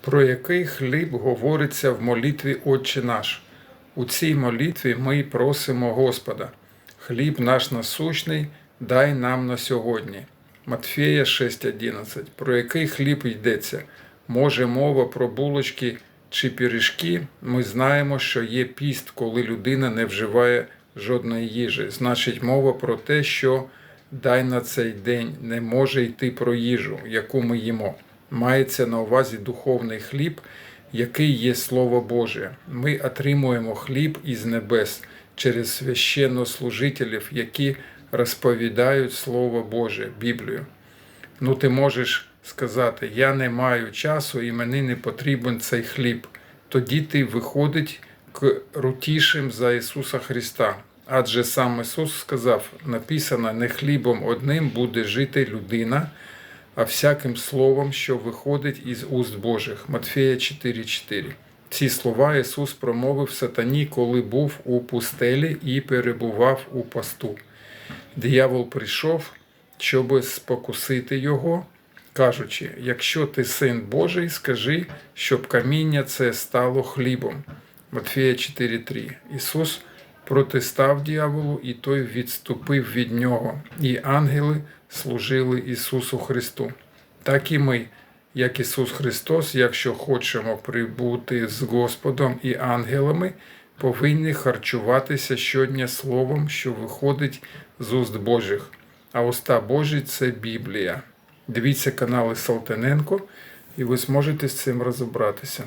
Про який хліб говориться в молитві Отче наш? У цій молитві ми просимо Господа, хліб наш насущний, дай нам на сьогодні. Матфея 6.11. Про який хліб йдеться? Може мова про булочки чи пиріжки? Ми знаємо, що є піст, коли людина не вживає жодної їжі. Значить, мова про те, що дай на цей день не може йти про їжу, яку ми їмо. Мається на увазі духовний хліб, який є Слово Боже. Ми отримуємо хліб із небес через священнослужителів, які розповідають Слово Боже, Біблію. Ну, ти можеш сказати, я не маю часу і мені не потрібен цей хліб. Тоді ти виходить к рутішим за Ісуса Христа. Адже сам Ісус сказав: написано, не хлібом одним буде жити людина, а всяким словом, що виходить із уст Божих. Матфея 4,4. Ці слова Ісус промовив сатані, коли був у пустелі і перебував у посту. Диявол прийшов, щоб спокусити його, кажучи: якщо ти син Божий, скажи, щоб каміння це стало хлібом. Матфея 4,3. Ісус протистав діяволу, і той відступив від нього, і ангели служили Ісусу Христу. Так і ми, як Ісус Христос, якщо хочемо прибути з Господом і ангелами, повинні харчуватися щодня Словом, що виходить з уст Божих. А уста Божі це Біблія. Дивіться канали Салтаненко, і ви зможете з цим розібратися.